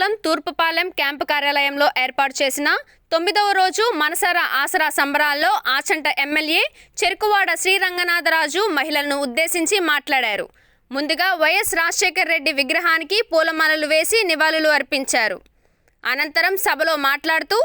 మండలం తూర్పుపాలెం క్యాంపు కార్యాలయంలో ఏర్పాటు చేసిన తొమ్మిదవ రోజు మనసర ఆసరా సంబరాల్లో ఆచంట ఎమ్మెల్యే చెరుకువాడ శ్రీరంగనాథరాజు మహిళలను ఉద్దేశించి మాట్లాడారు. ముందుగా వైఎస్ రాజశేఖర్ రెడ్డి విగ్రహానికి పూలమాలలు వేసి నివాళులు అర్పించారు. అనంతరం సభలో మాట్లాడుతూ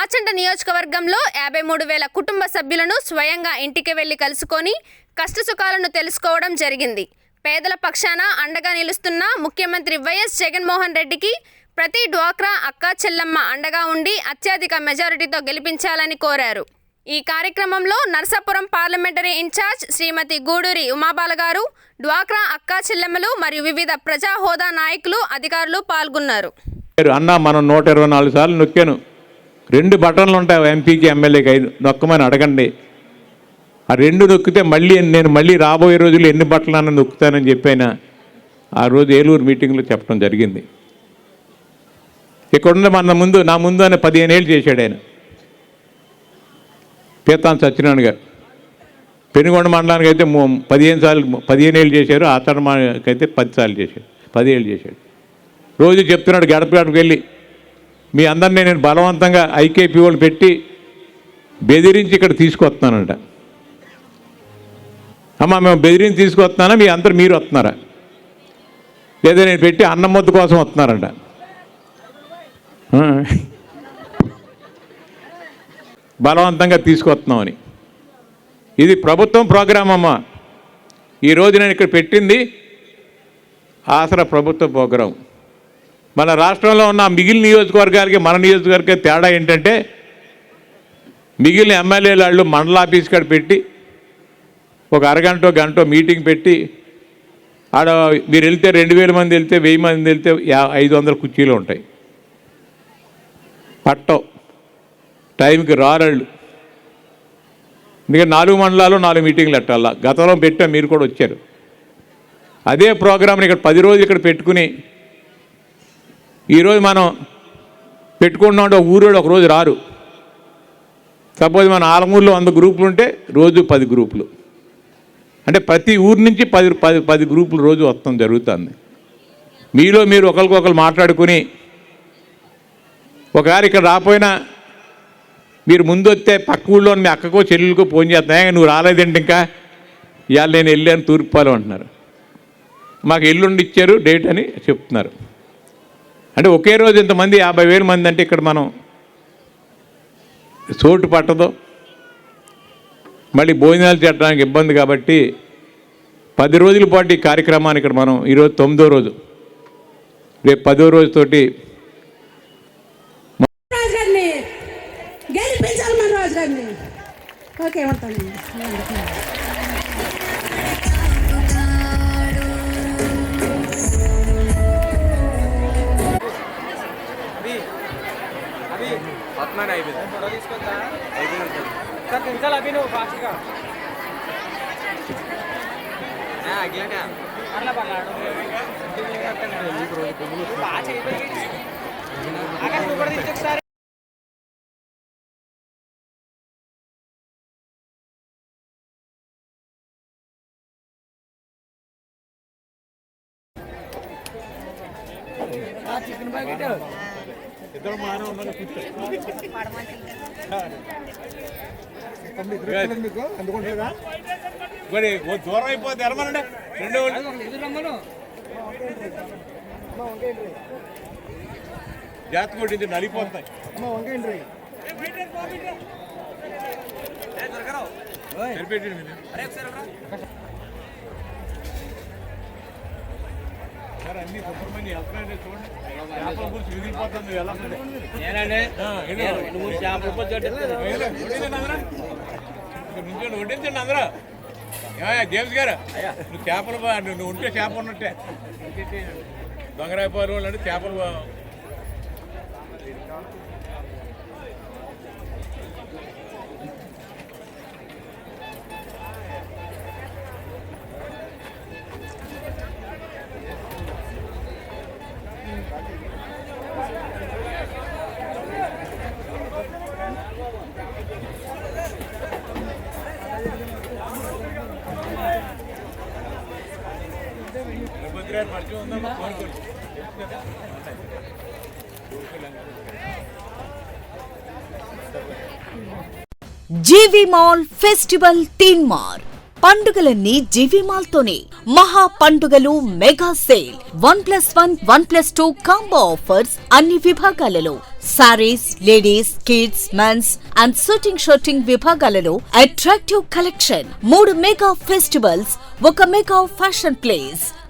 ఆచంట నియోజకవర్గంలో యాభై మూడు వేల కుటుంబ సభ్యులను స్వయంగా ఇంటికి వెళ్ళి కలుసుకొని కష్టసుఖాలను తెలుసుకోవడం జరిగింది. పేదల పక్షాన అండగా నిలుస్తున్న ముఖ్యమంత్రి వైఎస్ జగన్మోహన్ రెడ్డికి ప్రతి డ్వాక్రా అక్కా చెల్లమ్మ అండగా ఉండి అత్యధిక మెజారిటీతో గెలిపించాలని కోరారు. ఈ కార్యక్రమంలో నర్సాపురం పార్లమెంటరీ ఇన్ఛార్జ్ శ్రీమతి గూడూరి ఉమాబాల గారు డ్వాక్రా అక్కా చెల్లెమ్మలు మరియు వివిధ ప్రజా హోదా నాయకులు అధికారులు పాల్గొన్నారు. అన్న మనం నూట ఇరవై నాలుగు సార్లు నొక్కాను. రెండు బటన్లు ఉంటాయి ఎంపీకి ఎమ్మెల్యేకి ఐదు నొక్కమని అడగండి. ఆ రెండు నొక్కితే మళ్ళీ నేను మళ్ళీ రాబోయే రోజులు ఎన్ని బట్టలన్నా నొక్కుతానని చెప్పాను. ఆ రోజు ఏలూరు మీటింగ్లో చెప్పడం జరిగింది. ఇక్కడున్న మన ముందు నా ముందు ఆయన పదిహేను ఏళ్ళు చేశాడు ఆయన. పీతాన్ సత్యనారాయణ గారు. పెనుగొండ మండలానికి అయితే పదిహేను సార్లు పదిహేను ఏళ్ళు చేశారు ఆచరణకి అయితే పది సార్లు చేశాడు పదిహేళ్ళు చేశాడు. రోజు చెప్తున్నాడు గడప గడపకి వెళ్ళి మీ అందరినీ నేను బలవంతంగా ఐకేపీ వాళ్ళు పెట్టి బెదిరించి ఇక్కడ తీసుకొస్తున్నానంట. అమ్మ మేము బెదిరించి తీసుకొస్తున్నానా మీ అందరు మీరు వస్తున్నారా? లేదా నేను పెట్టి అన్నం మొద్దు కోసం వస్తున్నారంట. బలవంతంగా తీసుకొస్తున్నామని. ఇది ప్రభుత్వం ప్రోగ్రామ్ అమ్మా. ఈరోజు నేను ఇక్కడ పెట్టింది ఆసరా ప్రభుత్వ ప్రోగ్రాం మన రాష్ట్రంలో ఉన్న మిగిలిన నియోజకవర్గాలకి మన నియోజకవర్గ తేడా ఏంటంటే మిగిలిన ఎమ్మెల్యేల వాళ్ళు మండల ఆఫీస్ కాడ పెట్టి ఒక అరగంట గంట మీటింగ్ పెట్టి ఆడ మీరు వెళ్తే రెండు వేల మంది వెళ్తే వెయ్యి మంది వెళ్తే యా ఐదు వందల కుర్చీలు ఉంటాయి. పట్టం. టైంకి రారళ్ళు. ఎందుకంటే నాలుగు మండలాలు నాలుగు మీటింగ్లు పెట్టాలా గతంలో పెట్టా మీరు కూడా వచ్చారు. అదే ప్రోగ్రామ్ని ఇక్కడ పది రోజులు ఇక్కడ పెట్టుకుని ఈరోజు మనం పెట్టుకుంటున్నాం అంటే ఊరోడు ఒక రోజు రారు. సపోజ్ మన ఆలమూరులో వంద గ్రూపులు ఉంటే రోజు పది గ్రూపులు. అంటే ప్రతి ఊరు నుంచి పది పది పది గ్రూపులు రోజు వస్తాం జరుగుతుంది. మీలో మీరు ఒకరికొకరు మాట్లాడుకుని ఒకసారి ఇక్కడ రాపోయినా మీరు ముందు వస్తే పక్క ఊళ్ళో మీ అక్కకో చెల్లెలకో ఫోన్ చేస్తున్నా నువ్వు రాలేదండి ఇంకా? ఇవాళ నేను వెళ్ళాను తూర్పుపాలెం అంటున్నారు. మాకు ఎల్లుండి ఇచ్చారు డేట్ అని చెప్తున్నారు. అంటే ఒకే రోజు ఇంతమంది యాభై వేల మంది అంటే ఇక్కడ మనం చోటు పట్టదు. మళ్ళీ భోజనాలు చేయడానికి ఇబ్బంది కాబట్టి పది రోజుల పాటు ఈ కార్యక్రమాన్ని ఇక్కడ మనం ఈరోజు తొమ్మిదో రోజు రేపు పదో రోజుతోటి గెలిపించాలి మన రాజు గారిని ఓకే ఉంటానండి పద్నాలుగు అయిపోయింది సార్ తించాలి అవి నువ్వు ఫాస్ట్గా అట్లా పర్లాడు బాగా చేయబడి అక్కడ నువ్వు కూడా తెచ్చి chicken packet మరి ఓ దూరం అయిపోతే ఎరమనండి. రెండు జాతి కొట్టింది నలిపోతాయి సరిపెట్టండి నువ్వు చేపల వడ్డించండి అందరూ. జేమ్స్ గారు? నువ్వు చేపలు నువ్వు ఉంటే చేప ఉన్నట్టే. దొంగరాయపాలు వాళ్ళు అంటే చేపలు బా- తిరుపతి గారు పరిచయం ఉందమ్మా మాల్ ఫెస్టివల్ తీన్ మార్. పండుగలన్నీ జీవీ మాల్ తోనే మహా పండుగలు mega sale. One plus one one plus two combo offers అన్ని విభాగాలలో. Saris ladies kids mens and shooting shooting విభాగాలలో అట్రాక్టివ్ కలెక్షన్. మూడు మెగా ఫెస్టివల్స్ ఒక mega fashion place.